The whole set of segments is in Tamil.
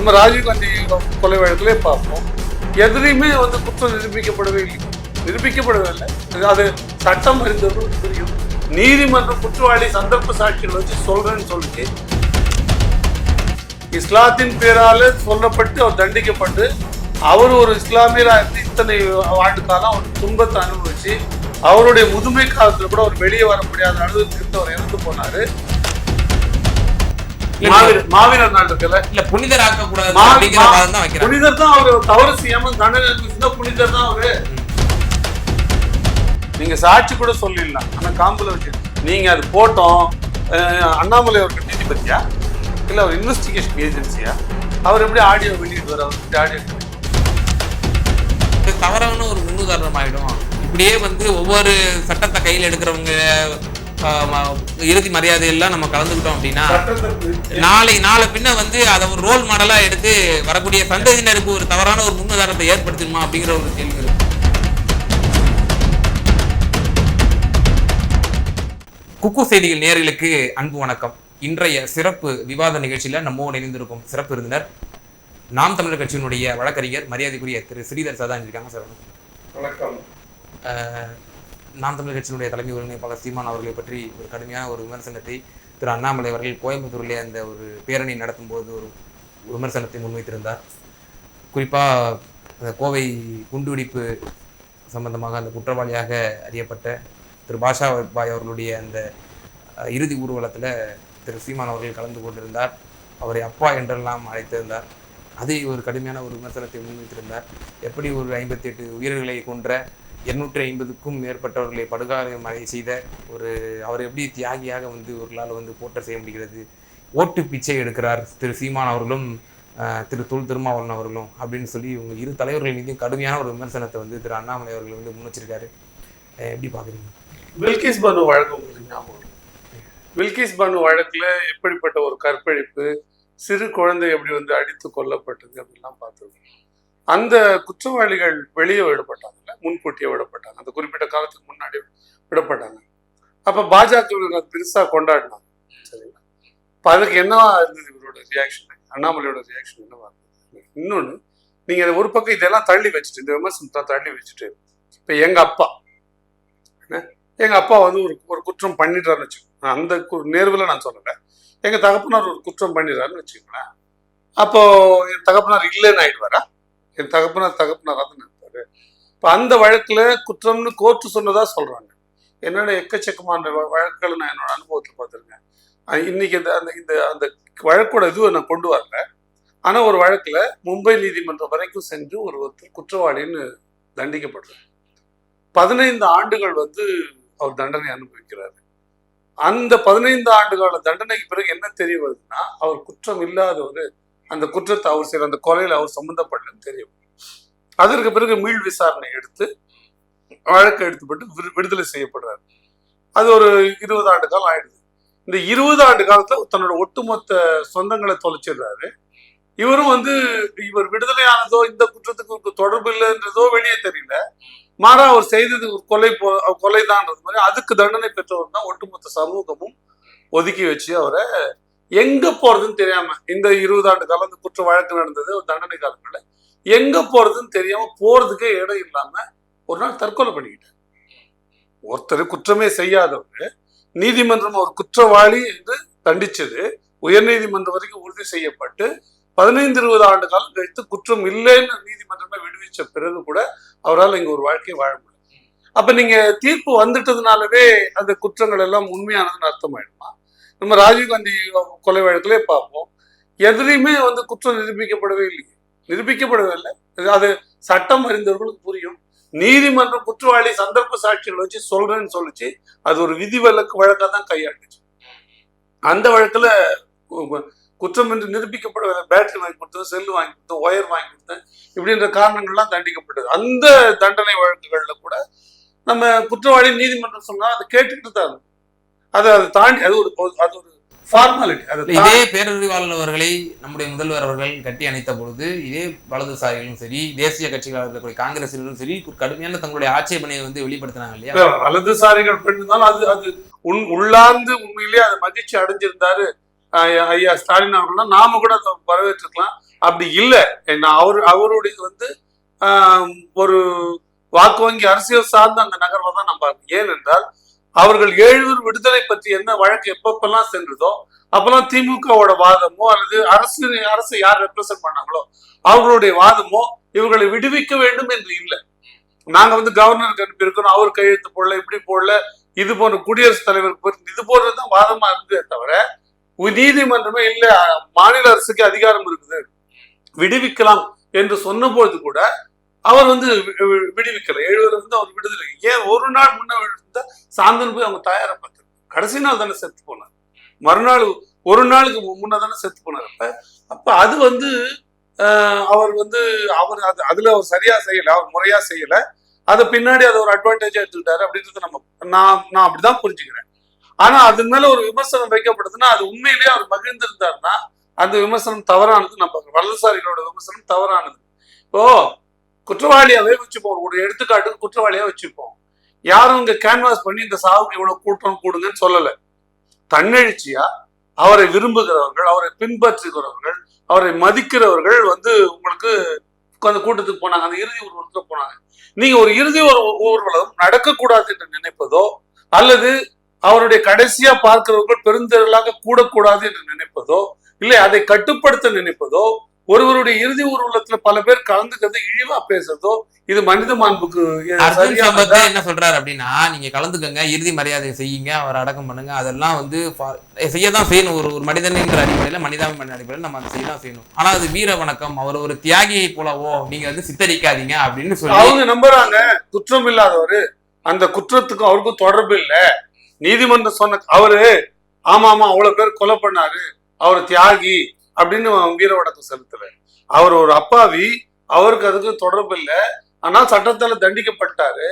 நம்ம ராஜீவ்காந்தி கொலை வழக்கிலே பார்ப்போம். எதிரையுமே வந்து குற்றம் நிரூபிக்கப்படவே இல்லை. நிரூபிக்கப்படவே இல்லை அது- சட்டம் அறிந்தவர்கள் புரியும் நீதிமன்றம் குற்றவாளி சந்தர்ப்ப சாட்சிகள் வச்சு சொல்றேன்னு சொல்லிட்டு இஸ்லாத்தின் பேரால சொல்லப்பட்டு அவர் தண்டிக்கப்பட்டு அவர் ஒரு இஸ்லாமியரா இருந்து இத்தனை ஆண்டு காலம் அவர் துன்பத்தை அனுபவிச்சு அவருடைய முதுமை காலத்தில் கூட அவர் வெளியே வர முடியாத அளவுக்கு இருந்து அவர் இறந்து போனாரு. மாவீரர் இருக்குல்ல? இல்ல புனிதர் ஆக்க கூடாது அப்படிங்கிற வாதம் தான் வைக்கிறாங்க. புனிதர் தான் அவரு தவறு செய்யாம தண்டனை புனிதர் தான் அவரு. நீங்க சாட்சி கூட சொல்லிடலாம். ஆனா காம்புல வச்சு. நீங்க அது போட்டோம். அண்ணாமலை அவருக்கு நீதிபதியா? இல்ல அவர் இன்வெஸ்டிகேஷன் ஏஜென்சியா அவர் எப்படி ஆடியோ வெளியிடுவார்? அவர் எப்படி ஆடியோ தவறான ஒரு முன்னுதாரணம் ஆயிடும் இப்படியே வந்து ஒவ்வொரு சட்டத்தை கையில் எடுக்கிறவங்க இறுதி மரியாதையெல்லாம் நம்ம கலந்துக்கிட்டோம் அப்படின்னா நாளை நாளை பின்ன வந்து அதை ஒரு ரோல் மாடலா எடுத்து வரக்கூடிய சந்ததியினருக்கு ஒரு தவறான ஒரு முன்னுதாரணத்தை ஏற்படுத்தணுமா அப்படிங்கிற ஒரு கேள்வி இருக்கு. குக்கு செய்திகள் நேயர்களுக்கு அன்பு வணக்கம். இன்றைய சிறப்பு விவாத நிகழ்ச்சியில நம்மோடு இணைந்திருக்கும். சிறப்பு விருந்தினர் நாம் தமிழர் கட்சியினுடைய வழக்கறிஞர் மரியாதைக்குரிய திரு ஸ்ரீதர் சதா இருக்காங்க சார். வணக்கம். நாம் தமிழர் கட்சியினுடைய தலைமை ஒருங்கிணைப்பாளர் சீமான் அவர்களை பற்றி ஒரு கடுமையான ஒரு விமர்சனத்தை திரு அண்ணாமலை அவர்கள் கோயம்புத்தூரிலே அந்த ஒரு பேரணி நடத்தும் போது ஒரு விமர்சனத்தை முன்வைத்திருந்தார். குறிப்பாக அந்த கோவை குண்டுவெடிப்பு சம்பந்தமாக அந்த குற்றவாளியாக அறியப்பட்ட திரு பாஷா பாய் அவர்களுடைய அந்த இறுதி ஊர்வலத்தில் திரு சீமான் அவர்கள் கலந்து கொண்டிருந்தார். அவரை அப்பா என்றெல்லாம் அழைத்திருந்தார். அதை ஒரு கடுமையான ஒரு விமர்சனத்தை முன்வைத்திருந்தார். எப்படி ஒரு ஐம்பத்தி எட்டு உயிர்களை கொன்ற இருநூற்றி ஐம்பதுக்கும் மேற்பட்டவர்களை படுகாயம் அடை செய்த ஒரு அவர் எப்படி தியாகியாக வந்து ஒருளால் வந்து போட்ட செய்ய முடிகிறது? ஓட்டு பிச்சை எடுக்கிறார் திரு சீமான் அவர்களும் திரு தொல் திருமாவளவன் அவர்களும் அப்படின்னு சொல்லி இவங்க இரு தலைவர்கள் மீதும் கடுமையான ஒரு விமர்சனத்தை வந்து திரு அண்ணாமலை அவர்கள் வந்து முன்வச்சிருக்காரு. எப்படி பார்க்குறீங்க வில்கிஸ் பனு வழக்கு உங்களுக்கு ஞாபகம் இருக்கு. பில்கிஸ் வழக்கில் எப்படிப்பட்ட ஒரு கற்பழிப்பு சிறு குழந்தை எப்படி வந்து அடித்து கொல்லப்பட்டது அப்படிலாம் பார்த்துருக்கோம். அந்த குற்றவாளிகள் வெளியே விடப்பட்டாங்கல்ல? முன்கூட்டியே விடப்பட்டாங்க. அந்த குறிப்பிட்ட காலத்துக்கு முன்னாடி விடப்பட்டாங்க. அப்ப பாஜக அது பெருசா கொண்டாடினாங்க. சரிங்களா? இப்ப அதுக்கு என்னவா இருந்தது இவரோட ரியாக்ஷன் அண்ணாமலையோட ரியாக்ஷன் என்னவா இருந்தது? இன்னொன்னு நீங்க இதை ஒரு பக்கம் இதெல்லாம் தள்ளி வச்சுட்டு இந்த விமர்சனத்தை தள்ளி வச்சுட்டு இப்ப எங்க அப்பா எங்க அப்பா வந்து ஒரு ஒரு குற்றம் பண்ணிடுறாருன்னு வச்சுக்கோங்க. அந்த கு- நேர்வுல நான் சொல்லல. எங்க தகப்பனார் ஒரு குற்றம் பண்ணிடுறாருன்னு வச்சுக்கோங்களேன். அப்போ என் தகப்பனார் இல்லைன்னு ஆயிடுவாரா? என் தகப்பனார் தகப்பனாராக தான் இருப்பாரு இப்போ அந்த வழக்குல குற்றம்னு கோர்ட்டு சொன்னதா சொல்றாங்க. என்னோட எக்கச்சக்கமான வ- வழக்குகளை நான் என்னோட அனுபவத்தில் பார்த்துருக்கேன். இன்னைக்கு இந்த அந்த இந்த அந்த வழக்கோட இதுவை நான் கொண்டு வரல. ஆனா ஒரு வழக்கில் மும்பை நீதிமன்றம் வரைக்கும் சென்று ஒரு ஒருத்தர் குற்றவாளின்னு தண்டிக்கப்படுறார் பதினைந்து ஆண்டுகள் வந்து அவர் தண்டனை அனுபவிக்கிறாரு. அந்த பதினைந்து ஆண்டு கால தண்டனைக்கு பிறகு என்ன தெரிய வருதுன்னா அவர் குற்றம் இல்லாதவர் அந்த குற்றத்தை அவர் செய்யற அந்த கொலையில அவர் சம்மந்தப்படலன்னு தெரியும். அதற்கு பிறகு மீள் விசாரணை எடுத்து வழக்கு எடுத்துப்பட்டு விடு- விடுதலை செய்யப்படுறாரு. அது ஒரு இருபது ஆண்டு காலம் ஆயிடுது. இந்த இருபது ஆண்டு காலத்துல தன்னோட ஒட்டுமொத்த சொந்தங்களை தொலைச்சிடுறாரு. இவரும் வந்து இவர் விடுதலையானதோ இந்த குற்றத்துக்கு தொடர்பு இல்லைன்றதோ வெளியே தெரியல. மாறா அவர் செய்தது ஒரு கொலை போ கொலைதான்றது மாதிரி அதுக்கு தண்டனை பெற்றவர் தான் ஒட்டுமொத்த சமூகமும் ஒதுக்கி வச்சு அவரை எங்க போறதுன்னு தெரியாம இந்த இருபது ஆண்டு காலம் இந்த குற்ற வழக்கு நடந்தது ஒரு தண்டனை காலங்கள்ல எங்க போறதுன்னு தெரியாம போறதுக்கே இடம் இல்லாம ஒரு நாள் தற்கொலை பண்ணிக்கிட்டார். ஒருத்தர் குற்றமே செய்யாதவங்க நீதிமன்றம் ஒரு குற்றவாளி என்று தண்டிச்சது உயர்நீதிமன்றம் வரைக்கும் உறுதி செய்யப்பட்டு பதினைந்து இருபது ஆண்டு காலம் கழித்து குற்றம் இல்லைன்னு நீதிமன்றமே விடுவிச்ச பிறகு கூட அவரால் இங்க ஒரு வாழ்க்கையை வாழ முடியும் அப்ப நீங்க தீர்ப்பு வந்துட்டதுனாலவே அந்த குற்றங்கள் எல்லாம் உண்மையானதுன்னு அர்த்தமாயிடுமா? நம்ம ராஜீவ்காந்தி கொலை வழக்கிலே பார்ப்போம். எதுலையுமே வந்து குற்றம் நிரூபிக்கப்படவே இல்லை. நிரூபிக்கப்படவே இல்லை. அது சட்டம் அறிந்தவர்களுக்கு புரியும். நீதிமன்றம் குற்றவாளி சந்தர்ப்ப சாட்சிகள் வச்சு சொல்றேன்னு சொல்லிச்சு. அது ஒரு விதி வழக்கு வழக்கா தான் கையாண்டுச்சு. அந்த வழக்குல குற்றம் என்று நிரூபிக்கப்படவில்லை பேட்டரி வாங்கி கொடுத்தேன் செல்லு வாங்கி கொடுத்தேன் ஒயர் வாங்கி கொடுத்தேன் இப்படின்ற காரணங்கள்லாம் தண்டிக்கப்பட்டது. அந்த தண்டனை வழக்குகள்ல கூட நம்ம குற்றவாளி நீதிமன்றம் சொன்னா அதை கேட்டுக்கிட்டு தான் அதை அதை தாண்டி அது ஒரு அது ஒரு ஃபார்மாலிட்டி அதை இதே தாண்டி பேரறிவாளர் அவர்களை நம்முடைய முதல்வர் அவர்கள் கட்டி அணைத்த பொழுது இதே வலதுசாரிகளும் சரி தேசிய கட்சிகளாக இருக்கக்கூடிய காங்கிரசிலும் சரி கடுமையான தங்களுடைய ஆட்சேபனையை வந்து வெளிப்படுத்தினாங்க இல்லையா? வலதுசாரிகள் பண்ணிருந்தாலும் அது அது உன் உள்ளார்ந்து உண்மையிலேயே அதை மகிழ்ச்சி அடைஞ்சிருந்தாரு ஐயா- ஸ்டாலின் அவர்கள்லாம் நாம கூட அதை வரவேற்றுக்கலாம் அப்படி இல்லை. அவர் அவருடைய வந்து ஆஹ், ஒரு வாக்கு வங்கி அரசியல் சார்ந்த அந்த நகர்வை தான் நம்ம. ஏனென்றால் அவர்கள் ஏழூர் விடுதலை பற்றி என்ன வழக்கு எப்பப்பெல்லாம் சென்றதோ அப்பெல்லாம் திமுகவோட வாதமோ அல்லது அரசு அரசு யார் ரெப்ரசன்ட் பண்ணாங்களோ அவர்களுடைய வாதமோ இவர்களை விடுவிக்க வேண்டும் என்று இல்லை. நாங்க வந்து கவர்னருக்கு அனுப்பியிருக்கிறோம் அவர் கையெழுத்து போடல இப்படி போடல இது போன்ற குடியரசுத் தலைவருக்கு இது போன்றதுதான் வாதமா இருந்ததே தவிர நீதிமன்றமே இல்ல மாநில அரசுக்கு அதிகாரம் இருக்குது. விடுவிக்கலாம் என்று சொன்னபோது கூட அவர் வந்து வி- வி- விடுவிக்கல. எழுவர் வந்து அவர் விடுதலை. ஏன் ஒரு நாள் முன்ன இருந்தா சாந்தன் போய் அவங்க தயாரை பார்த்தாரு. கடைசி நாள் தானே செத்து போனார். மறுநாள் ஒரு நாளுக்கு மு- முன்ன தானே செத்து போனார் அப்ப. அப்ப அது வந்து ஆஹ், அவர் வந்து அவர் அது அதுல அவர் சரியா செய்யல அவர் முறையா செய்யல. அதை பின்னாடி அதை ஒரு அட்வான்டேஜா எடுத்துக்கிட்டாரு அப்படின்றது நம்ம நான் நான் அப்படிதான் புரிஞ்சுக்கிறேன். ஆனா அது மேல ஒரு விமர்சனம் வைக்கப்படுதுன்னா அது உண்மையிலேயே அவர் மகிழ்ந்திருந்தாருன்னா அந்த விமர்சனம் தவறானது நம்ம வலதுசாரிகளோட விமர்சனம் தவறானது. இப்போ குற்றவாளியாவே வச்சுப்போம் ஒரு எடுத்துக்காட்டுக்கு குற்றவாளியா வச்சுப்போம். யாரும் இங்க கேன்வாஸ் பண்ணி இந்த சாவுக்கு இவ்வளவு கூட்டம் கூடுங்கன்னு சொல்லல. தன்னெழுச்சியா அவரை விரும்புகிறவர்கள் அவரை பின்பற்றுகிறவர்கள் அவரை மதிக்கிறவர்கள் வந்து உங்களுக்கு அந்த கூட்டத்துக்கு போனாங்க. அந்த இறுதி ஊர்வலத்துக்கு போனாங்க. நீங்க ஒரு இறுதி ஒரு ஊர்வலம் நடக்கக்கூடாது என்று நினைப்பதோ அல்லது அவருடைய கடைசியா பார்க்கிறவர்கள் பெருந்திரளாக கூடக்கூடாது என்று நினைப்பதோ இல்லை அதை கட்டுப்படுத்த நினைப்பதோ ஒருவருடைய இறுதி ஊர்வலத்துல பல பேர் கலந்துக்கிறது இழிவா பேசுறதோ இது மனித மாண்புக்கு என்ன சொல்றாரு அப்படின்னா நீங்க கலந்துக்கங்க இறுதி மரியாதை செய்யுங்க அவர் அடக்கம் பண்ணுங்க அதெல்லாம் வந்து செய்ய தான் செய்யணும். ஒரு ஒரு மனிதனின்ற அடிப்படையில மனிதாபிமான அடிப்படையில் நம்ம அதை செய்ய தான் செய்யணும். ஆனா அது வீர வணக்கம் அவர் ஒரு தியாகியை போலவோ நீங்க வந்து சித்தரிக்காதீங்க அப்படின்னு சொல்லி அவங்க நம்புறாங்க குற்றம் இல்லாதவரு. அந்த குற்றத்துக்கும் அவருக்கும் தொடர்பு இல்ல. நீதிமன்றம் சொன்ன அவரு ஆமா ஆமா அவ்வளவு பேர் கொலை பண்ணாரு. அவர் தியாகி அப்படின்னு வீர வணக்கம் செலுத்தல. அவர் ஒரு அப்பாவி அவருக்கு அதுக்கு தொடர்பு இல்லை. ஆனால் சட்டத்தால தண்டிக்கப்பட்டாரு.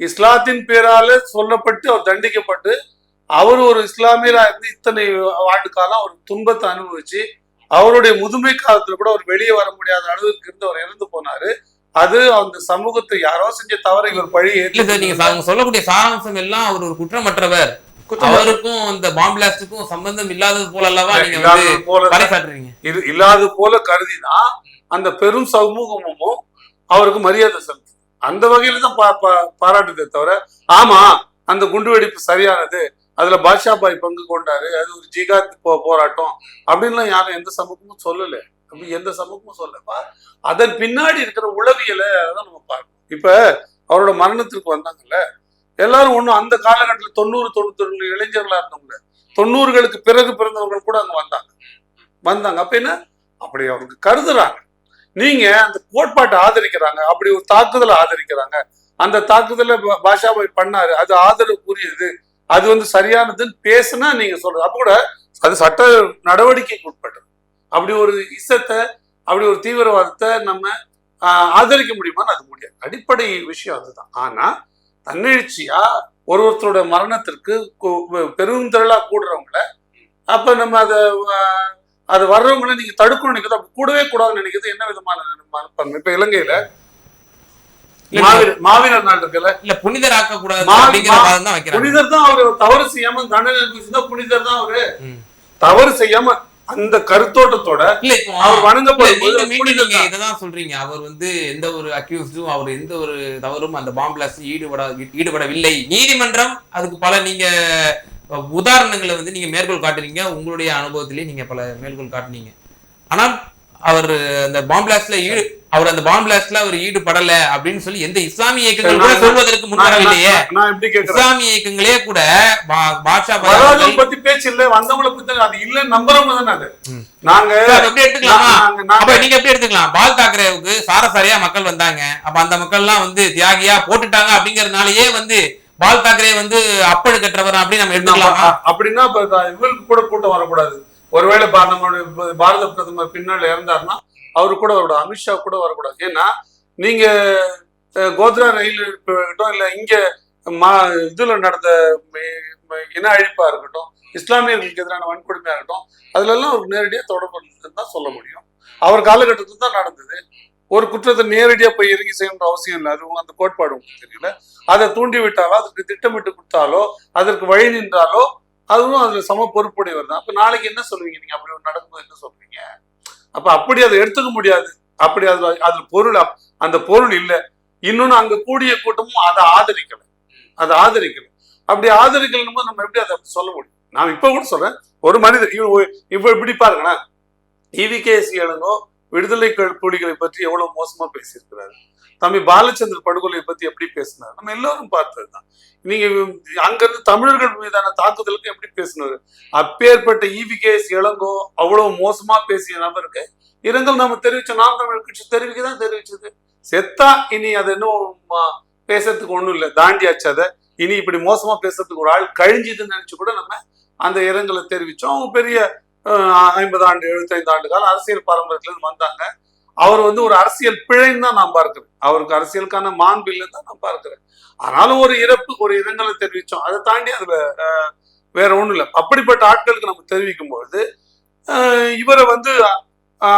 இஸ்லாத்தின் பேரால சொல்லப்பட்டு அவர் தண்டிக்கப்பட்டு அவர் ஒரு இஸ்லாமியரா இருந்து இத்தனை ஆண்டு காலம் அவர் துன்பத்தை அனுபவிச்சு அவருடைய முதுமை காலத்துல கூட அவர் வெளியே வர முடியாத அளவுக்கு இருந்து அவர் இறந்து போனாரு. அது அந்த சமூகத்தை யாரோ செஞ்ச தவறை இவர் பழி இல்ல சார் நீங்க சொல்லக்கூடிய சாராம்சம் எல்லாம் அவர் ஒரு குற்றமற்றவர். அவருக்கும் இந்த பாம் பிளாஸ்டுக்கும் சம்பந்தம் இல்லாதது போல அல்லவா நீங்க வந்து இல்லாதது போல பறைசாற்றுறீங்க இது இல்லாத போல கருதிதான் அந்த பெரும் சமூகமும் அவருக்கு மரியாதை செலுத்து அந்த வகையில தான் பாராட்டுதே தவிர ஆமா அந்த குண்டுவெடிப்பு சரியானது அதுல பாட்ஷா பாய் பங்கு கொண்டாரு அது ஒரு ஜிகாத் போ போராட்டம் அப்படின்லாம் யாரும் எந்த சமூகமும் சொல்லல. அப்படி எந்த சமூகமும் சொல்லப்பா அதன் பின்னாடி இருக்கிற உளவியலை தான் நம்ம பார்க்கணும். இப்ப அவரோட மரணத்திற்கு வந்தாங்கல்ல எல்லாரும் ஒன்றும் அந்த காலகட்டத்தில் தொண்ணூறு தொண்ணூத்தி ரெண்டு இளைஞர்களா இருந்தவங்க. தொண்ணூறுகளுக்கு பிறகு பிறந்தவர்கள் கூட அங்க வந்தாங்க. வந்தாங்க. அப்ப என்ன? அப்படி அவங்க கருதுறாங்க. நீங்க அந்த கோட்பாட்டை ஆதரிக்கிறாங்க. அப்படி ஒரு தாக்குதலை ஆதரிக்கிறாங்க. அந்த தாக்குதலை பாஷாபாய் பண்ணாரு. அது ஆதரவு கூறியது அது வந்து சரியானதுன்னு பேசுனா நீங்க சொல்றது. அப்ப கூட அது சட்ட நடவடிக்கைக்கு உட்பட்டது. அப்படி ஒரு இசத்தை அப்படி ஒரு தீவிரவாதத்தை நம்ம ஆதரிக்க முடியுமான்னு அது முடியாது. அடிப்படை விஷயம் அதுதான். ஆனா தன்னெழுச்சியா ஒரு ஒருத்தரோட மரணத்திற்கு பெரும் திரளா கூடுறவங்கள அப்ப நம்ம அதை அது வர்றவங்களை நீங்க தடுக்கணும் நினைக்கிறது அப்படி கூடவே கூடாதுன்னு நினைக்கிறது என்ன விதமான மனப்பான்மை? இப்ப இலங்கையில மாவீரர் நாள் இருக்குல்ல? இல்ல கூடாது வாதம் தான் வைக்கிறாங்க. புனிதர் தான் அவரு தவறு செய்யாம தண்டனை புனிதர் தான் அவரு. தவறு செய்யாம அந்த கருத்தோட்டத்தோட இல்ல இப்போ அவர் வணங்கப்படும். இததான் சொல்றீங்க. அவர் வந்து எந்த ஒரு அக்யூஸ்டும் அவர் எந்த ஒரு தவறும் அந்த பாம் பிளாஸ்ட் ஈடுபட ஈடுபடவில்லை. நீதிமன்றம் அதுக்கு பல நீங்க உதாரணங்களை வந்து நீங்க மேற்கோள் காட்டுறீங்க உங்களுடைய அனுபவத்திலேயே நீங்க பல மேற்கோள் காட்டுனீங்க. ஆனால் அவர் அந்த பாம் பிளாஸ்ட்ல ஈடு அவர் அந்த பாம் பிளாஸ்ட்ல அவர் ஈடுபடல அப்படின்னு சொல்லி எந்த இஸ்லாமிய இயக்கங்கள் கூட சொல்வதற்கு கேட்கிறேன்? இஸ்லாமிய இயக்கங்களே கூட பா- பாட்ஷா பாய் வராதவங்களை அவர்கள் பத்தி பேச்சு இல்ல வந்தவங்களை பத்தி அது இல்ல நம்புறவங்க தானே அது. நாங்க எப்படி எடுத்துக்கலாமா? அப்ப நீங்க எப்படி எடுத்துக்கலாம்? பால் தாக்கரேவுக்கு சாரசாரியா மக்கள் வந்தாங்க. அப்ப அந்த மக்கள் எல்லாம் வந்து தியாகியா போட்டுட்டாங்க அப்படிங்கறதுனாலயே வந்து பால் தாக்கரே வந்து அப்பழு கற்றவர் அப்படின்னு நம்ம எடுத்துக்கலாமா? அப்படின்னா இவருக்கு கூட கூட்டம் வரக்கூடாது. ஒருவேளை நம்மளுடைய பாரத பிரதமர் பின்னால் இறந்தாருன்னா அவரு கூட வரக்கூடாது அமித்ஷா கூட வரக்கூடாது. ஏன்னா நீங்க கோத்ரா ரயில் இருக்கட்டும் இல்ல இங்க மா இதுல நடந்த இன அழிப்பா இருக்கட்டும் இஸ்லாமியர்களுக்கு எதிரான வன்கொடுமையா இருக்கட்டும் அதுல எல்லாம் ஒரு நேரடியா தொடர்பு தான் சொல்ல முடியும். அவர் காலகட்டத்தில் தான் நடந்தது. ஒரு குற்றத்தை நேரடியா போய் இறங்கி செய்யணுன்ற அவசியம் இல்லை. அது அந்த கோட்பாடு உங்களுக்கு தெரியல. அதை தூண்டி விட்டாலோ அதற்கு திட்டமிட்டு கொடுத்தாலோ அதற்கு வழி நின்றாலோ அதுவும் அதுல சம பொறுப்புடையவர் தான். அப்ப நாளைக்கு என்ன சொல்லுவீங்க? நீங்க அப்படி ஒரு நடக்கும்போது என்ன சொல்றீங்க? அப்ப அப்படி அதை எடுத்துக்க முடியாது. அப்படி அதுல அதுல பொருள் அந்த பொருள் இல்லை. இன்னொன்னு அங்க கூடிய கூட்டமும் அதை ஆதரிக்கல. அதை ஆதரிக்கல. அப்படி ஆதரிக்கலன்னு போது நம்ம எப்படி அதை அப்படி சொல்ல முடியும்? நான் இப்ப கூட சொல்றேன். ஒரு மனிதர் இவ- இப்ப இப்படி பாருங்களேன். இவிகேசி இளங்கோ விடுதலை க- புலிகளை பற்றி எவ்வளவு மோசமா பேசியிருக்கிறாரு? தம்பி பாலச்சந்திர படுகொலையை பத்தி எப்படி பேசினார்? நம்ம எல்லோரும் பார்த்ததுதான். நீங்க அங்கிருந்து தமிழர்கள் மீதான தாக்குதலுக்கு எப்படி பேசினாரு? அப்பேற்பட்ட இவிகேஎஸ் இளங்கோ அவ்வளவு மோசமா பேசிய நபருக்கு இரங்கல் நம்ம தெரிவிச்ச நாம் தமிழர் கட்சி தெரிவிக்க தான் தெரிவிச்சது. செத்தா இனி அது இன்னும் பேசுறதுக்கு ஒண்ணும் இல்லை. தாண்டியாச்சு அதை. இனி இப்படி மோசமா பேசுறதுக்கு ஒரு ஆள் கழிஞ்சுதுன்னு நினைச்சு கூட நம்ம அந்த இரங்கலை தெரிவிச்சோம். அவங்க பெரிய ஐம்பது ஆண்டு எழுபத்தைந்து ஆண்டு காலம் அரசியல் பாரம்பரியத்திலிருந்து வந்தாங்க. அவர் வந்து ஒரு அரசியல் பிழைன்னு தான் நான் பார்க்கிறேன். அவருக்கு அரசியலுக்கான மாண்பு இல்லைன்னு தான் நான் பார்க்கிறேன். ஆனாலும் ஒரு இறப்பு ஒரு இரங்கலை தெரிவித்தோம். அதை தாண்டி அதுல வேற ஒன்றும் இல்லை. அப்படிப்பட்ட ஆட்களுக்கு நம்ம தெரிவிக்கும் பொழுது இவரை வந்து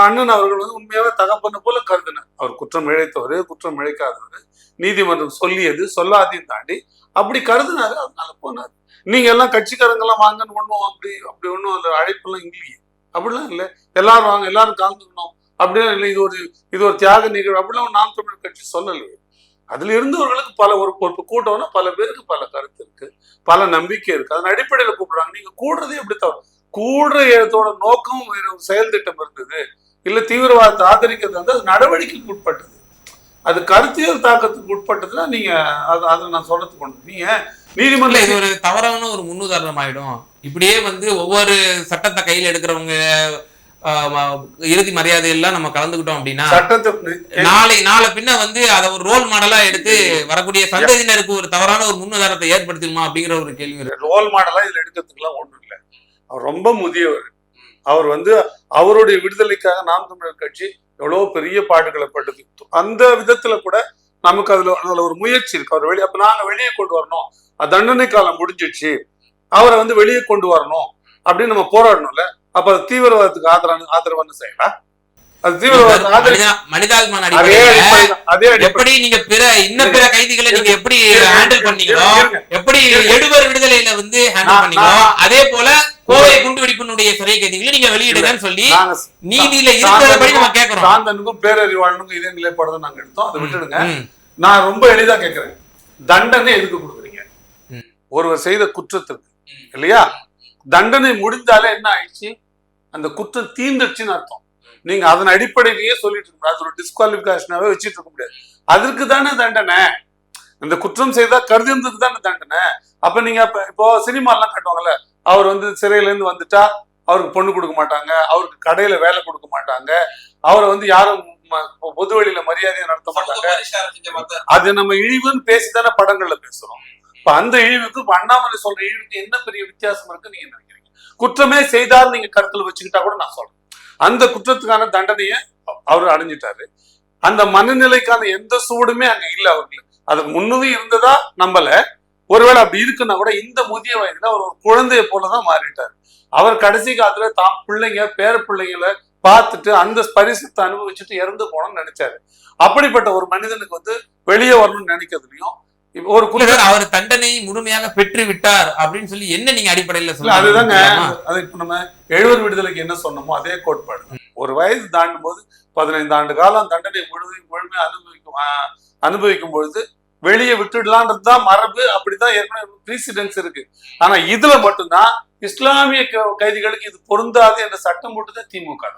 அண்ணன் அவர்கள் வந்து உண்மையாக தகப்பன போல கருதினார். அவர் குற்றம் இழைத்தவர் குற்றம் இழைக்காதவர் நீதிமன்றம் சொல்லியது சொல்லாதையும் தாண்டி அப்படி கருதினாரு அதனால போனார். நீங்க எல்லாம் கட்சிக்காரங்கெல்லாம் வாங்கன்னு ஒண்ணும் அப்படி அப்படி ஒண்ணும் அந்த அழைப்பெல்லாம் இல்லையே. அப்படிலாம் இல்லை. எல்லாரும் வாங்க எல்லாரும் கலந்துக்கணும். அப்படிலாம் இல்லை. இது ஒரு இது ஒரு தியாக நிகழ்வு. அப்படிலாம் நாம் தமிழர் கட்சி சொல்லலையே. அதுல இருந்தவர்களுக்கு பல ஒரு பொறுப்பு கூட்டம்னா பல பேருக்கு பல கருத்து இருக்கு. பல நம்பிக்கை இருக்கு. அதன் அடிப்படையில கூப்பிடுறாங்க. நீங்க கூடுறதே எப்படி தவிர கூடுற இடத்தோட நோக்கம் வேற ஒரு செயல் திட்டம் இருந்தது. இல்ல தீவிரவாதத்தை ஆதரிக்கிறது வந்து அது நடவடிக்கைக்கு உட்பட்டது. அது கருத்தியல் தாக்கத்துக்கு உட்பட்டதுன்னா நீங்க அது அதை நான் சொல்றதுக்கு ஒண்ணு நீங்க இல்ல நீதிமன்றம் இது ஒரு தவறான ஒரு முன்னுதாரணம் ஆயிடும். இப்படியே வந்து ஒவ்வொரு சட்டத்தை கையில எடுக்கிறவங்க இறுதி மரியாதையெல்லாம் நம்ம கலந்துக்கிட்டோம் அப்படின்னா சட்டத்தை நாளை நாளை பின்ன வந்து அதை ஒரு ரோல் மாடலா எடுத்து வரக்கூடிய சந்ததியினருக்கு ஒரு தவறான ஒரு முன்னுதாரணத்தை ஏற்படுத்திடுமா அப்படிங்கிற ஒரு கேள்வி ரோல் மாடலா இதுல எடுக்கிறதுக்குலாம் ஒண்ணும் இல்லை. அவர் ரொம்ப முதியவர். அவர் வந்து அவருடைய விடுதலைக்காக நாம் தமிழர் கட்சி எவ்வளவு பெரிய பாடுகளை பட்டது அந்த விதத்துல கூட நமக்கு அதுல அதுல ஒரு முயற்சி இருக்கு. அவர் வெளியே அப்ப நாங்க வெளியே கொண்டு வரணும். தண்டனை காலம் முடிஞ்சிடுச்சு. அவரை வந்து வெளியே கொண்டு வரணும் அப்படின்னு நம்ம போராடணும்ல. அப்ப அது தீவிரவாதத்துக்கு ஆதரவு ஆதரவான செயலா மனிதாபிமான எப்படி நீங்க பிற இன்ன பிற கைதிகளை நீங்க எப்படி ஹேண்டில் பண்ணீங்களோ. எப்படி எழுவர் விடுதலையில வந்து ஹேண்டில் பண்ணீங்களோ அதே போல கோவை குண்டுவெடிப்பினுடைய சிறை கைதிகளை நீங்க வெளியிடுங்கன்னு சொல்லி நீதியில இருக்கிறபடி நம்ம கேக்குறோம். சாந்தனுக்கும் பேரறிவாளனுக்கும் இதே நிலைப்பாடு நாங்க எடுத்தோம். அதை விட்டுடுங்க. நான் ரொம்ப எளிதா கேட்கிறேன் தண்டனை எதுக்கு கொடுக்குறீங்க. ஒருவர் செய்த குற்றத்திற்கு இல்லையா? தண்டனை முடிந்தாலே என்ன ஆயிடுச்சு? அந்த குற்றம் தீந்துடுச்சுன்னு அர்த்தம். நீங்க அதன் அடிப்படையிலேயே சொல்லிட்டு இருக்க அது ஒரு டிஸ்குவாலிபிகேஷனாவே வச்சுட்டு இருக்க முடியாது அதற்கு தானே தண்டனை. இந்த குற்றம் செய்தா கருதினதுக்கு தானே தண்டனை. அப்ப நீங்க இப்போ சினிமா எல்லாம் காட்டுவாங்கல்ல அவர் வந்து சிறையில இருந்து வந்துட்டா அவருக்கு பொண்ணு கொடுக்க மாட்டாங்க அவருக்கு கடையில வேலை கொடுக்க மாட்டாங்க அவரை வந்து யாரும் பொது வெளியில மரியாதையை நடத்த மாட்டாங்க. அது நம்ம இழிவுன்னு பேசிதானே படங்கள்ல பேசுறோம். இப்ப அந்த இழிவுக்கு இப்ப அண்ணாமலை சொல்ற இழிவுக்கு என்ன பெரிய வித்தியாசம் இருக்கு நீங்க நினைக்கிறீங்க? குற்றமே செய்தால் நீங்க கருத்துல வச்சுக்கிட்டா கூட நான் சொல்றேன். அந்த குற்றத்துக்கான தண்டனையை அவர் அடைஞ்சிட்டாரு. அந்த மனநிலைக்கான எந்த சூடுமே அங்க இல்ல அவருக்கு. அதுக்கு முன்னதும் இருந்ததா? நம்பல. ஒருவேளை அப்படி இருக்குன்னா கூட இந்த முதிய வயதுல அவர் ஒரு குழந்தைய போலதான் மாறிட்டார். அவர் கடைசி காலத்துல தான் பிள்ளைங்க பேர பிள்ளைங்களை பார்த்துட்டு அந்த பரிசுத்தை அனுபவிச்சுட்டு இறந்து போகணும்னு நினைச்சாரு. அப்படிப்பட்ட ஒரு மனிதனுக்கு வந்து வெளியே வரணும்னு நினைக்கிறதுலயும் ஒரு சார் அவர் தண்டனை முழுமையாக பெற்று விட்டார் அப்படின்னு சொல்லி என்ன நீங்க அடிப்படையில சொல்லுங்க அதுதாங்க. அது இப்ப நம்ம எழுவர் விடுதலைக்கு என்ன சொன்னோமோ அதே கோட்பாடு. ஒரு வயது தாண்டும் போது பதினைந்து ஆண்டு காலம் தண்டனை முழுமை முழுமையா அனுபவிக்கும் அனுபவிக்கும் பொழுது வெளியே விட்டுடலான்றது தான் மரபு அப்படிதான் ஏற்கனவே பிரீசிடென்ஸ் இருக்கு. ஆனா இதுல மட்டும்தான் இஸ்லாமிய க- கைதிகளுக்கு இது பொருந்தாது என்ற சட்டம் போட்டுதான் திமுக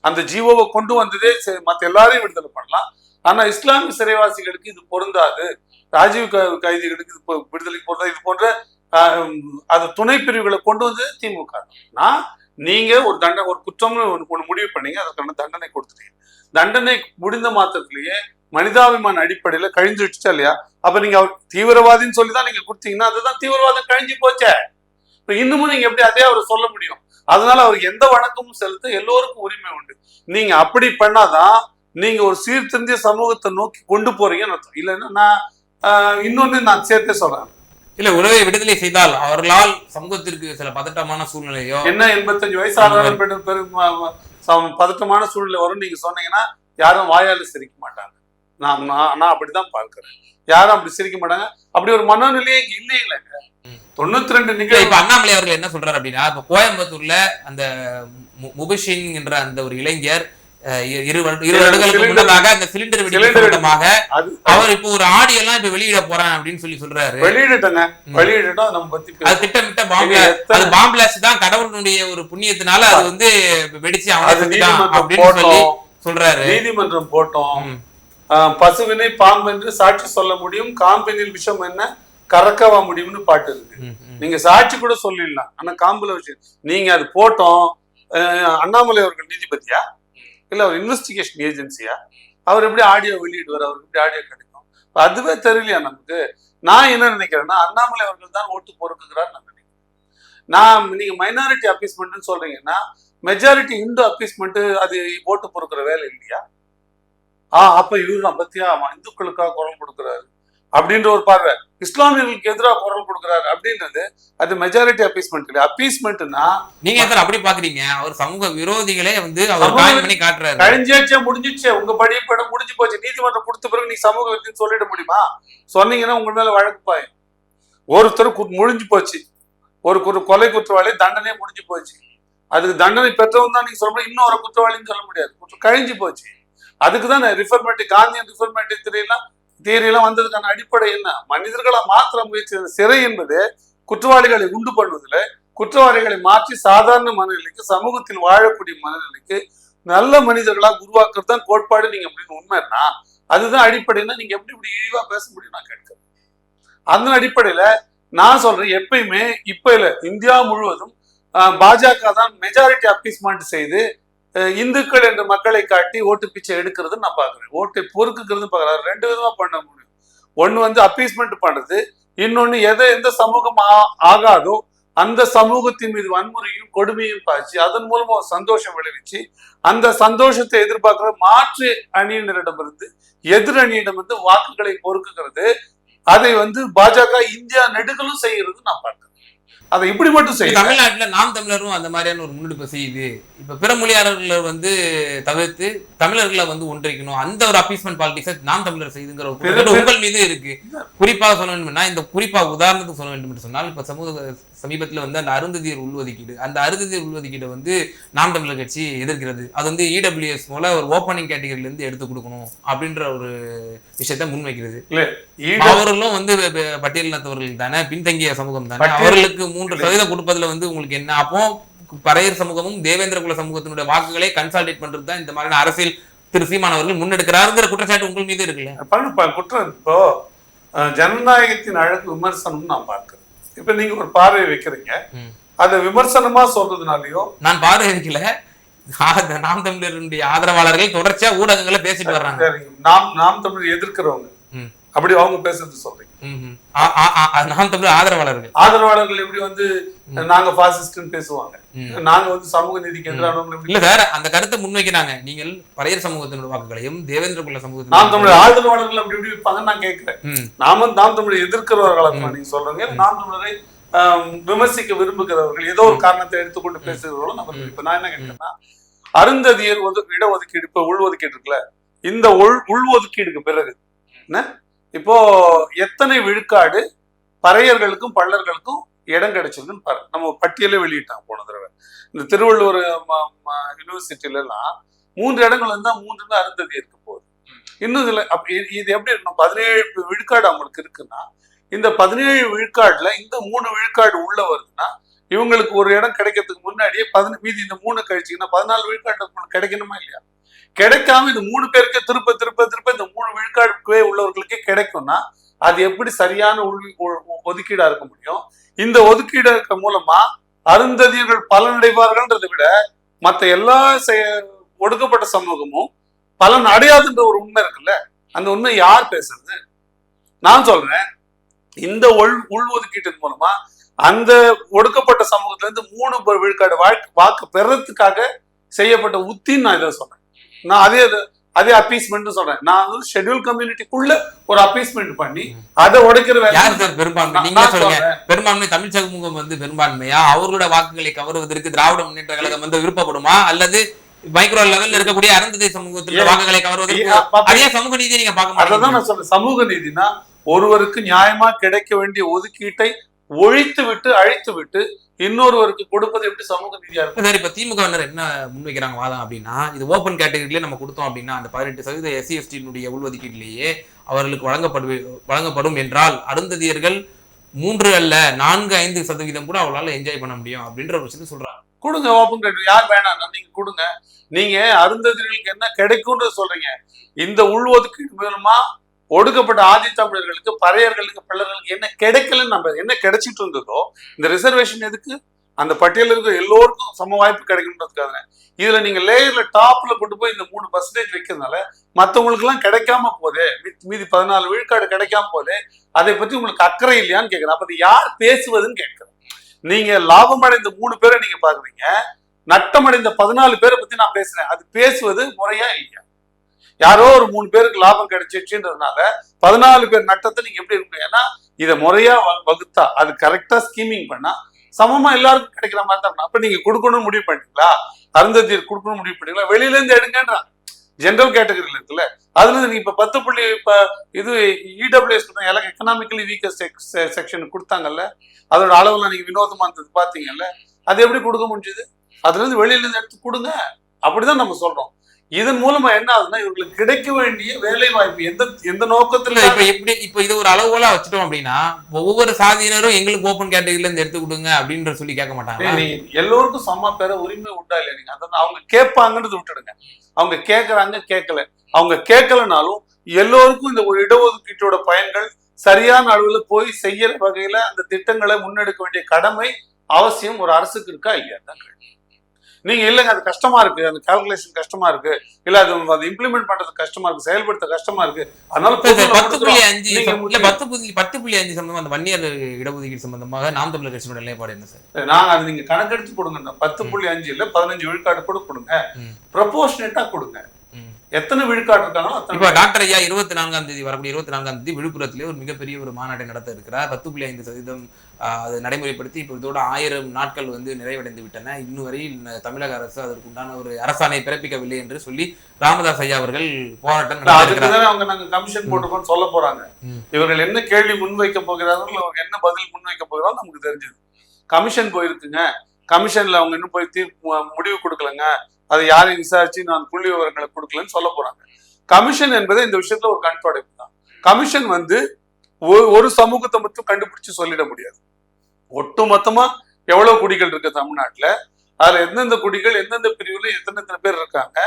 அந்த ஜீவோவை கொண்டு வந்ததே சரி, மத்த எல்லாரையும் விடுதலை பண்ணலாம். ஆனா இஸ்லாமிய சிறைவாசிகளுக்கு இது பொருந்தாது. ராஜீவ் க- கைதிகளுக்கு இது விடுதலைக்கு பொருந்தாது இது போன்ற அது துணை பிரிவுகளை கொண்டு வந்தது திமுக தான். நான் நீங்க ஒரு தண்டனை ஒரு குற்றம்னு ஒன்று முடிவு பண்ணீங்க அதற்கான தண்டனை கொடுத்துட்டீங்க. தண்டனை முடிந்த மாத்திரத்திலேயே மனிதாபிமான அடிப்படையில கழிஞ்சு வச்சுட்டா இல்லையா? அப்ப நீங்க அவர் தீவிரவாதின்னு சொல்லி தான் நீங்க கொடுத்தீங்கன்னா அதுதான் தீவிரவாதம் கழிஞ்சு போச்சே. இப்ப இன்னமும் நீங்க எப்படி அதே அவர் சொல்ல முடியும்? அதனால அவருக்கு எந்த வணக்கமும் செலுத்த எல்லோருக்கும் உரிமை உண்டு. நீங்க அப்படி பண்ணாதான் நீங்க ஒரு சீர்திருந்திய சமூகத்தை நோக்கி கொண்டு போறீங்கன்னு அர்த்தம். இல்லைன்னா நான் இன்னொன்னு நான் சேர்த்தே சொல்றேன். இல்ல உறவை விடுதலை செய்தால் அவர்களால் சமூகத்திற்கு சில பதட்டமான சூழ்நிலையோ என்ன எண்பத்தஞ்சு வயசு ஆறாயிரம் பெரும் பதட்டமான சூழ்நிலை வரும் நீங்க சொன்னீங்கன்னா யாரும் வாயால சிரிக்க மாட்டாங்க. நான் நான் அப்படிதான் பார்க்கிறேன். யாரும் அப்படி சிரிக்க மாட்டாங்க. அப்படி ஒரு மனோநிலையே இங்க இல்லை இல்லைங்க. தொண்ணூத்தி ரெண்டு நிகழ்வு. இப்ப அண்ணாமலை அவர்கள் என்ன சொல்றாரு அப்படின்னா இப்ப கோயம்புத்தூர்ல அந்த முபஷின் என்ற அந்த ஒரு இளைஞர் இரு- இரு வருட- இரு வருடங்களுக்கு முன்னதாக அந்த சிலிண்டர் அது அவர் இப்போ ஒரு ஆடியோ எல்லாம் இப்ப வெளியிட போறேன் அப்படின்னு சொல்லி சொல்றாரு. வெளியிடட்டங்க. வெளியிடட்டும் நம்ம பத்தி அது. திட்டமிட்ட பாம்பு. அது பாம்பிளாஸ் தான் கடவுளுடைய ஒரு புண்ணியத்தினால அது வந்து வெடிச்சு அவனை அப்படின்னு சொல்லி சொல்றாரு. நீதிமன்றம் போட்டோம். பசுவினை பாம்பென்று சாட்சி சொல்ல முடியும் காம்பெனில் விஷம் என்ன? கறக்கவா முடியும்னு பாட்டு இருக்கு. நீங்க சாட்சி கூட சொல்லிடலாம். ஆனா காம்புல வச்சு நீங்க அது போட்டோம். அண்ணாமலை அவர்கள் நீதிபதியா? இல்ல அவர் இன்வெஸ்டிகேஷன் ஏஜென்சியா அவர் எப்படி ஆடியோ வெளியிடுவார்? அவருக்கு எப்படி ஆடியோ கிடைக்கும்? அதுவே தெரியலையா நமக்கு? நான் என்ன நினைக்கிறேன்னா அண்ணாமலை அவர்கள் தான் ஓட்டு பொறுக்குகிறார் நான் நினைக்கிறேன். நான் நீங்க மைனாரிட்டி அப்பீஸ்மெண்ட்னு சொல்றீங்கன்னா மெஜாரிட்டி இந்து அப்பீஸ்மெண்ட் அது ஓட்டு பொறுக்கிற வேலை இல்லையா? ஆ அப்ப இவரு பத்தியா? இந்துக்களுக்காக குரல் கொடுக்குறாரு. அப்படின்ற ஒரு பார்வை. இஸ்லாமியர்களுக்கு எதிராக குரல் கொடுக்குறாரு அப்படின்றது அது மெஜாரிட்டி அப்பீஸ்மெண்ட் இல்லை அப்பீஸ்மெண்ட்னா நீங்க எத்தனை அப்படி பாக்குறீங்க? அவர் சமூக விரோதிகளே வந்து அவர் பண்ணி காட்டுறாரு. கழிஞ்சாச்சே முடிஞ்சிச்சே உங்க படிப்படம் முடிஞ்சு போச்சு. நீதிமன்றம் கொடுத்த பிறகு நீ சமூக விருத்தின்னு சொல்லிட முடியுமா? சொன்னீங்கன்னா உங்க மேல வழக்கு பாயும். ஒருத்தர் முடிஞ்சு போச்சு. ஒரு ஒரு கொலை குற்றவாளி தண்டனையே முடிஞ்சு போச்சு. அதுக்கு தண்டனை பெற்றவன் தான் நீங்க சொல்ல முடியும் இன்னொரு குற்றவாளின்னு சொல்ல முடியாது. கழிஞ்சு போச்சு. அதுக்கு தான் ரிஃபர்மேட்டிவ் காந்தியன் ரிஃபர்மேட்டிவ் திரையெல்லாம் தியரியெல்லாம் வந்ததுக்கான அடிப்படை என்ன? மனிதர்களை மாற்ற முயற்சி சிறை என்பது குற்றவாளிகளை உண்டு பண்ணுவதில் குற்றவாளிகளை மாற்றி சாதாரண மனநிலைக்கு சமூகத்தில் வாழக்கூடிய மனநிலைக்கு நல்ல மனிதர்களாக உருவாக்குறது தான் கோட்பாடு நீங்க அப்படின்னு உண்மைன்னா அதுதான் அடிப்படைன்னா நீங்க எப்படி இப்படி இழிவா பேச முடியும் நான் கேட்கிறேன். அந்த அடிப்படையில நான் சொல்றேன் எப்பயுமே இப்ப இல்ல இந்தியா முழுவதும் பாஜக தான் மெஜாரிட்டி அப்பீஸ்மெண்ட் செய்து இந்துக்கள் என்ற மக்களை காட்டி ஓட்டு பிச்சை எடுக்கிறது நான் பாக்குறேன் ஓட்டை பொறுக்குறது பாக்குறேன் ரெண்டு விதமா பண்ண முடியும். ஒன்னு வந்து அப்பீஸ்மெண்ட் பண்றது இன்னொன்னு எதை எந்த சமூகம் ஆ- ஆகாதோ அந்த சமூகத்தின் மீது வன்முறையும் கொடுமையும் பாய்ச்சி அதன் மூலமா ஒரு சந்தோஷம் விளைவிச்சு அந்த சந்தோஷத்தை எதிர்பார்க்கிற மாற்று அணியினரிடமிருந்து எதிரணியிடமிருந்து வாக்குகளை பொறுக்குகிறது. அதை வந்து பாஜக இந்தியா நெடுகளும் செய்கிறது நான் பார்க்கிறேன். அதை இப்படி மட்டும் செய்யல தமிழ்நாட்டுல நாம் தமிழரும் அந்த மாதிரியான ஒரு முன்னெடுப்பு செய்யுது. இப்ப பிற மொழியாளர்களை வந்து தவிர்த்து தமிழர்களை வந்து ஒன்றிக்கணும். அந்த ஒரு அப்பீஸ்மெண்ட் பாலிடிக்ஸை நாம் தமிழர் செய்துங்கிற ஒரு உங்கள் மீது இருக்கு. குறிப்பாக சொல்ல வேண்டும்னா இந்த குறிப்பா உதாரணத்துக்கு சொல்ல வேண்டும் என்று சொன்னால் இப்ப சமூக சமீபத்துல வந்து அந்த அருந்ததியர் உள்ஒதுக்கீடு அந்த அருந்ததியர் உள்ஒதுக்கீடை வந்து நாம் தமிழர் கட்சி எதிர்க்கிறது. அது வந்து இடபிள்யூஎஸ் மூல ஒரு ஓப்பனிங் கேட்டகரியில இருந்து எடுத்து கொடுக்கணும் அப்படின்ற ஒரு விஷயத்தை முன்வைக்கிறது. ஈடு- அவர்களும் வந்து பட்டியலினத்தவர்கள் தானே பின்தங்கிய சமூகம் தானே அவர்களுக்கு மூன்று சதவீதம் கொடுப்பதுல வந்து உங்களுக்கு என்ன? அப்போ பறையர் சமூகமும் தேவேந்திர குல சமூகத்தினுடைய வாக்குகளை கன்சால்டேட் பண்றது தான் இந்த மாதிரியான அரசியல் திரு சீமான் அவர்கள் முன்னெடுக்கிறாருங்கிற குற்றச்சாட்டு உங்கள் மீது இருக்குல்ல? குற்றம் இப்போ ஜனநாயகத்தின் அழகு விமர்சனம் நான் பார்க்கிறேன். இப்ப நீங்க ஒரு பார்வை வைக்கிறீங்க. அதை விமர்சனமா சொல்றதுனாலயோ நான் பார்வை வைக்கல நாம் தமிழருடைய ஆதரவாளர்கள் தொடர்ச்சியா ஊடகங்களை பேசிட்டு வர்றாங்க. நாம் நாம் தமிழ் எதிர்க்கிறவங்க. அப்படி அவங்க பேசுறது சொல்றீங்க நாம் தமிழர் ஆதரவாளர்கள். ஆதரவாளர்கள் எப்படி வந்து நாங்க பாசிஸ்ட்னு பேசுவாங்க. நாங்க வந்து சமூக நீதிக்கு எதிரானவங்க எப்படி இல்ல சார் அந்த கருத்தை முன்வைக்கிறாங்க. நீங்கள் பறையர் சமூகத்தினுடைய வாக்குகளையும் தேவேந்திர குல நாம் சமூகத்தினுடைய தமிழ் ஆதரவாளர்கள் அப்படி இப்படி வைப்பாங்கன்னு நான் கேட்கிறேன். நாம நாம் தமிழ் எதிர்க்கிறவர்களா நீங்க சொல்றீங்க. நாம் தமிழரை விமர்சிக்க விரும்புகிறவர்கள் ஏதோ ஒரு காரணத்தை எடுத்துக்கொண்டு பேசுகிறவர்களும் நம்ம இப்ப நான் என்ன கேட்கிறேன்னா அருந்ததியர் ஒது இடஒதுக்கீடு இப்ப உள்ஒதுக்கீடு இருக்குல்ல? இந்த உள் உள்ஒதுக்கீடுக்கு பிறகு என்ன? இப்போ எத்தனை விழுக்காடு பறையர்களுக்கும் பள்ளர்களுக்கும் இடம் கிடைச்சிருக்குன்னு பாரு. நம்ம பட்டியலே வெளியிட்டான் போன தடவை. இந்த திருவள்ளுவர் யூனிவர்சிட்டில மூன்று இடங்கள் இருந்தா மூன்று அருந்ததி அருந்ததியருக்கு போகுது. இன்னும் இதுல அப்படி இது இது எப்படி இருக்கணும்? பதினேழு விழுக்காடு அவங்களுக்கு இருக்குன்னா இந்த பதினேழு விழுக்காடுல இந்த மூணு விழுக்காடு உள்ள வருதுன்னா இவங்களுக்கு ஒரு இடம் கிடைக்கிறதுக்கு முன்னாடியே பதின மீதி இந்த மூணு கழிச்சிங்கன்னா பதினாலு விழுக்காடு கிடைக்கணுமா இல்லையா? கிடைக்காம இந்த மூணு பேருக்கு திருப்ப திருப்ப திருப்ப இந்த மூணு விழுக்காடுக்கே உள்ளவர்களுக்கே கிடைக்கும்னா அது எப்படி சரியான உள் ஒதுக்கீடா இருக்க முடியும்? இந்த ஒதுக்கீடு இருக்க மூலமா அருந்ததியர்கள் பலனடைவார்கள்ன்றதை விட மத்த எல்லா ஒடுக்கப்பட்ட சமூகமும் பலன் அடையாதுன்ற ஒரு உண்மை இருக்குல்ல? அந்த உண்மை யார் பேசுறது? நான் சொல்றேன் இந்த உள் உள் ஒதுக்கீட்டின் மூலமா அந்த ஒடுக்கப்பட்ட சமூகத்துல இருந்து மூணு விழுக்காடு வாழ்க்கை வாக்கு பெறத்துக்காக செய்யப்பட்ட உத்தின்னு நான் இதை சொல்றேன். நான் அதே அதே அப்பீஸ்மெண்ட் சொல்றேன். நான் வந்து ஷெட்யூல் கம்யூனிட்டிக்குள்ள ஒரு அப்பீஸ்மெண்ட் பண்ணி அதை உடைக்கிற யார் சார் பெரும்பான்மை? நான் நீங்களே சொல்லுங்க. பெரும்பான்மை தமிழ் சமூகம் வந்து பெரும்பான்மையா? அவர்களோட வாக்குகளை கவருவதற்கு திராவிட முன்னேற்ற கழகம் வந்து விருப்பப்படுமா? அல்லது மைக்ரோ லெவல்ல இருக்கக்கூடிய அருந்ததி சமூகத்தில்? வாக்குகளை கவர்வதற்கு அதே சமூக நீதியை நீங்க பார்க்க மாட்டீங்க. நான் சொல்றேன். சமூக நீதினா ஒருவருக்கு நியாயமா கிடைக்க வேண்டிய ஒதுக்கீட்டை ஒழித்து விட்டு அழித்து விட்டு இன்னொருவருக்கு கொடுப்பது எப்படி சமூக நீதியா இருக்கும். சார் இப்ப திமுக என்ன முன்வைக்கிறாங்க வாதம் அப்படின்னா இது ஓப்பன் கேட்டகரியிலே நம்ம கொடுத்தோம் அப்படின்னா அந்த பதினெட்டு சதவீத எஸ்சி எஸ்டியினுடைய உள்ஒதுக்கீட்டிலேயே அவர்களுக்கு வழங்கப்படு வழங்கப்படும் என்றால் அருந்ததியர்கள் மூன்று அல்ல நான்கு ஐந்து சதவீதம் கூட அவங்களால என்ஜாய் பண்ண முடியும் அப்படின்ற ஒரு விஷயத்தை சொல்றாங்க. கொடுங்க ஓப்பன் கேட்டு யார் வேணாம் நீங்க கொடுங்க. நீங்க அருந்ததிகளுக்கு என்ன கிடைக்கும்ன்றது சொல்றீங்க. இந்த உள்ஒதுக்கீடு மூலமா ஒடுக்கப்பட்ட ஆதித்தமிழர்களுக்கு பறையர்களுக்கு பிள்ளர்களுக்கு என்ன கிடைக்கலன்னு நம்ம என்ன கிடைச்சிட்டு இருந்ததோ இந்த ரிசர்வேஷன் எதுக்கு? அந்த பட்டியலில் இருக்கிற எல்லோருக்கும் சம வாய்ப்பு கிடைக்கணுன்றதுக்காக இதுல நீங்க லேயர்ல டாப்ல கொண்டு போய் இந்த மூணு பர்சன்டேஜ் வைக்கிறதுனால மத்தவங்களுக்கு எல்லாம் கிடைக்காம போதே மீதி பதினாலு விழுக்காடு கிடைக்காம போதே அதை பத்தி உங்களுக்கு அக்கறை இல்லையான்னு கேட்கிறேன் அப்ப யார் பேசுவதுன்னு கேட்கிறேன் நீங்க லாபம் அடைந்த மூணு பேரை நீங்க பாக்குறீங்க நட்டமடைந்த பதினாலு பேரை பத்தி நான் பேசுறேன். அது பேசுவது முறையா இல்லையா? யாரோ ஒரு மூணு பேருக்கு லாபம் கிடைச்சிச்சுன்றதுனால பதினாலு பேர் நட்டத்தை நீங்க எப்படி இருக்க ஏன்னா இதை முறையா வகுத்தா அது கரெக்டா ஸ்கீமிங் பண்ணா சமமா எல்லாருக்கும் கிடைக்கிற மாதிரி தான் அப்ப நீங்க கொடுக்கணும்னு முடிவு பண்ணிட்டீங்களா? அருந்ததியர் கொடுக்கணும்னு முடிவு பண்ணிக்கலாம் வெளியில இருந்து எடுங்கன்றான் ஜென்ரல் கேட்டகரியில இருக்குல்ல. அதுல இருந்து நீங்க இப்ப பத்து புள்ளி இப்ப இது இடபிள்யூஎஸ் எக்கனாமிக்கலி வீக்கஸ்ட் செக்ஷன் கொடுத்தாங்கல்ல. அதோட அளவுல நீங்க வினோதமா இருந்தது பாத்தீங்கல்ல அது எப்படி கொடுக்க முடிஞ்சது? அதுல இருந்து வெளியில இருந்து எடுத்து கொடுங்க. அப்படிதான் நம்ம சொல்றோம். இதன் மூலமா என்ன ஆகுதுன்னா இவங்களுக்கு கிடைக்க வேண்டிய வேலை வாய்ப்பு எந்த எந்த நோக்கத்துல இப்ப எப்படி இப்ப இது ஒரு அளவுகோலா வச்சுட்டோம் அப்படின்னா ஒவ்வொரு சாதியினரும் எங்களுக்கு ஓப்பன் கேட்டகரியில இருந்து எடுத்து கொடுங்க அப்படின்ற சொல்லி கேட்க மாட்டாங்க எல்லோருக்கும் சம பெற உரிமை உண்டா இல்லையா நீங்க? அதான் அவங்க கேட்பாங்கன்றது விட்டுடுங்க. அவங்க கேட்கறாங்க கேட்கல அவங்க கேட்கலனாலும் எல்லோருக்கும் இந்த ஒரு இடஒதுக்கீட்டோட பயன்கள் சரியான அளவுல போய் செய்யற வகையில அந்த திட்டங்களை முன்னெடுக்க வேண்டிய கடமை அவசியம் ஒரு அரசுக்கு இருக்கா? இல்லையா? தான் நீங்க இல்லைங்க அது கஷ்டமா இருக்கு அந்த கால்குலேஷன் கஷ்டமா இருக்கு இல்ல அது அதை இம்ப்ளிமெண்ட் பண்றது கஷ்டமா இருக்கு செயல்படுத்த கஷ்டமா இருக்கு அதனால பத்து புள்ளி. அஞ்சு இல்ல. பத்து புள்ளி பத்து புள்ளி அஞ்சு சம்பந்தமா அந்த வன்னியர் இடஒதுக்கீடு சம்பந்தமாக நாம் தமிழர் கட்சியோட நிலைப்பாடு என்ன சார் நாங்க அது நீங்க கணக்கெடுத்து கொடுங்க பத்து புள்ளி அஞ்சு இல்ல பதினஞ்சு விழுக்காடு கூட கொடுங்க ம். ப்ரொபோஷனேட்டா கொடுங்க. எத்தனை விழுக்காடு இருக்காங்களோ இப்ப டாக்டர் ஐயா இருபத்தி நான்காம் தேதி வரக்கூடிய இருபத்தி நான்காம் தேதி விழுப்புரத்திலே ஒரு மிகப்பெரிய ஒரு மாநாட்டை நடத்த இருக்கிறார். பத்து புள்ளி ஐந்து சதவீதம் அது நடைமுறைப்படுத்தி இப்போ இதோட ஆயிரம் நாட்கள் வந்து நிறைவடைந்து விட்டன. இன்னும் வரை தமிழக அரசு அதற்கு உண்டான ஒரு அரசாணை பிறப்பிக்கவில்லை என்று சொல்லி ராமதாஸ் ஐயா அவர்கள் போராட்டம் அவங்க நாங்க கமிஷன் போட்டுக்கோன்னு சொல்ல போறாங்க. இவர்கள் என்ன கேள்வி முன்வைக்க போகிறார்கள் அவங்க என்ன பதில் முன்வைக்க போகிறார்கள் நமக்கு தெரிஞ்சது. கமிஷன் போயிருக்குங்க. கமிஷன்ல அவங்க இன்னும் போய் தீர்ப்பு முடிவு கொடுக்கலங்க. அதை யாரையும் விசாரிச்சு நான் புள்ளி விவரங்களை கொடுக்கலன்னு சொல்ல போறாங்க. கமிஷன் என்பது இந்த விஷயத்துல ஒரு கண்படைப்பு தான். கமிஷன் வந்து ஒரு- ஒரு சமூகத்தை மட்டும் கண்டுபிடிச்சு சொல்லிட முடியாது. ஒட்டு மொத்தமா எவ்வளவு குடிகள் இருக்கு தமிழ்நாட்டுல அதுல எந்தெந்த குடிகள் எந்தெந்த பிரிவுல எத்தனை எத்தனை பேர் இருக்காங்க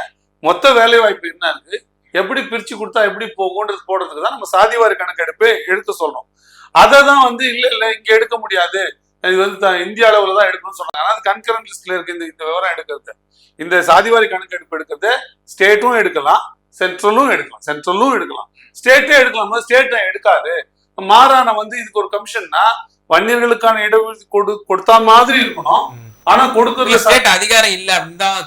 மொத்த வேலை வாய்ப்பு என்ன இருக்கு எப்படி பிரிச்சு கொடுத்தா எப்படி போகும்ன்றது போடுறதுக்கு தான் நம்ம சாதிவாரி கணக்கெடுப்பே எடுக்க சொல்றோம். அதை தான் வந்து இல்ல இல்ல இங்க எடுக்க முடியாது. இது வந்து இந்திய அளவுல தான் எடுக்கணும்னு சொல்றாங்க. ஆனா அது கன்கரண்ட் லிஸ்ட்ல இருக்கு. இந்த இந்த விவரம் எடுக்கிறது. இந்த சாதிவாரி கணக்கெடுப்பு எடுக்கிறது ஸ்டேட்டும் எடுக்கலாம் சென்ட்ரலும் எடுக்கலாம். சென்ட்ரலும் எடுக்கலாம். ஸ்டேட்டே எடுக்கலாம். ஸ்டேட் எடுக்காது. மாறான வந்து இதுக்கு ஒரு கமிஷன்னா வன்னியர்களுக்கான இடஒதுக்கீடு கொடு கொடுத்தா மாதிரி இருக்கணும். ஆனா கொடுக்கறதுல ஸ்டேட் அதிகாரம் இல்ல அப்படின்னு தான்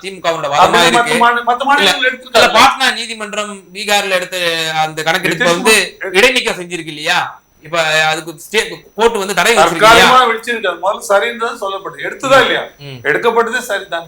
எடுத்துருக்காங்க பாட்னா நீதிமன்றம் பீகார்ல எடுத்த அந்த கணக்கெடுப்பு வந்து இடைநீக்கம் செஞ்சிருக்கு இல்லையா? இப்ப அதுக்கு கோர்ட் வந்து தடை வச்சிருக்கு இல்லையா தற்காலிகமா வச்சிருக்காது முதல்ல சரின்னு தான் சொல்லப்படுது எடுத்ததா இல்லையா. எடுக்கப்பட்டதே சரிதான்.